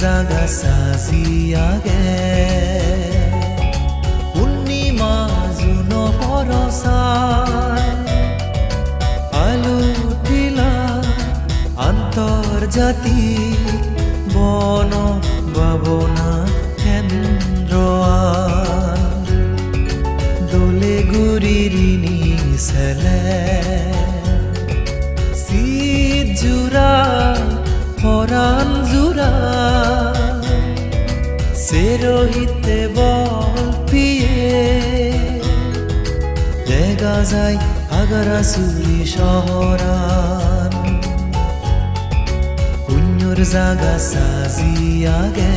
জাগা সাজিয়া গে পূর্ণিমা জুন পরসায় আলু উঠিলা আন্তর্জাতিক বন বাবনা সেরহিতে বল পিয়ে। দেখা যায় আগারা সুরি শহরান। কুঞ্জুর জাগা সাজিয়াগে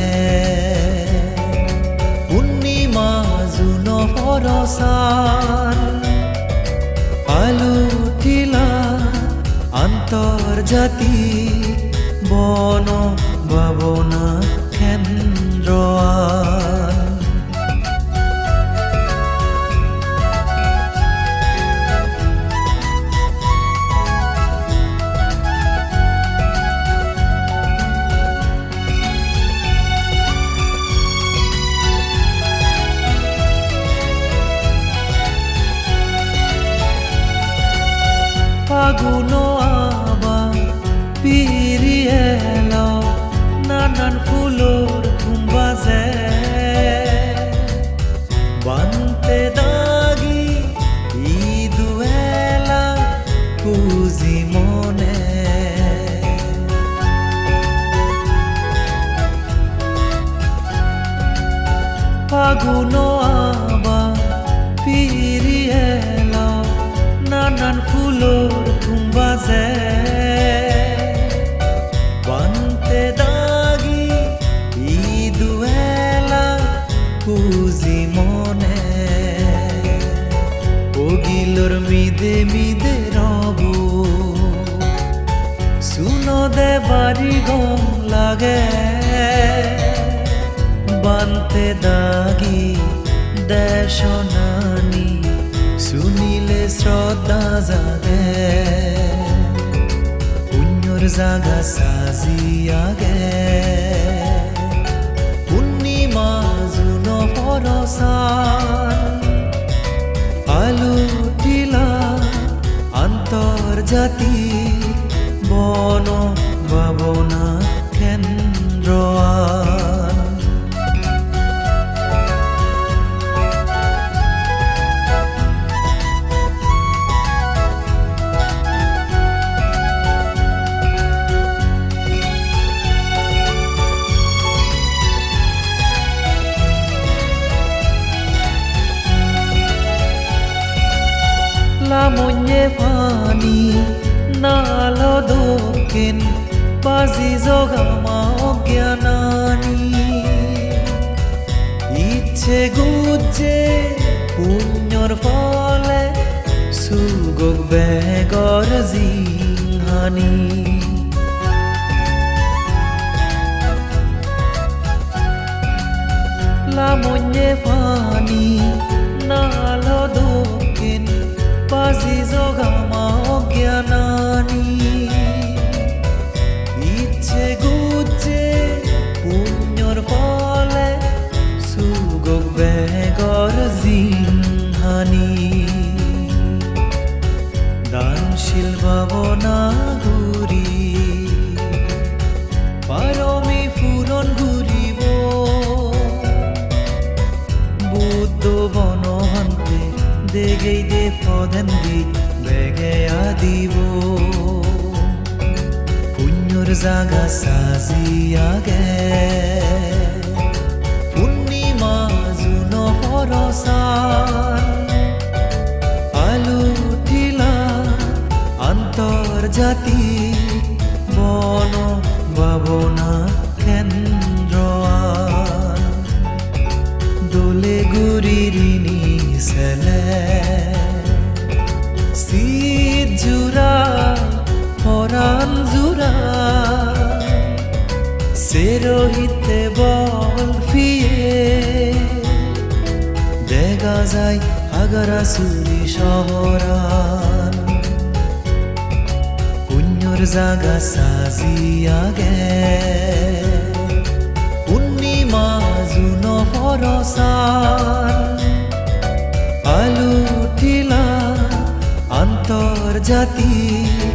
পূর্ণিমা জুন পরসান আলু টিলা আন্তর্জাতিক বন ভাবনা ফাগুন আবার পিরিয়ে এলো নানান ফুলোর বাজে। বানতে দাগি ইদুয়েলা কুজি মনে। ফাগুন ওগিলোর মিদে মিদে রব। শুনো দে বাড়ি গম লাগে। বানতে দাগি দেশ নানি, শুনিলে শ্রদ্ধা জাগে। পুণ্যর জাগা সাজিয়াগে পূর্ণিমা জুন আলু টিলা আন্তর্জাতিক বন দোকেন বাজি জগামা অজ্ঞানানি ইচ্ছে গুজে পুণ্যর ফলে সুগক বেগর জিহানি। লামnye পানি নালো দোকেন বাজি জগামা অজ্ঞানানি দানশীল ভাবনা ঘুরি পারমি ফুরন ঘুরিব। বুদ্ধ বনহান্তে দেগেই দে পদেন দি, বেগে আদিব। জাগা সাজিয়াগে পূর্ণিমা আন্তর্জাতিক বন, ভাবনা, কেন্দ্র দোলে গুরিরিনি সেলে। শীত জুরা হরান জুরা সেরহিতে বল ফিয়ে দেখা যায় আগারা সুরি শহরান। পুণ্যর সাজিয়া গে পূর্ণিমা জুন পরসান আলু টিলা আন্তর্জাতিক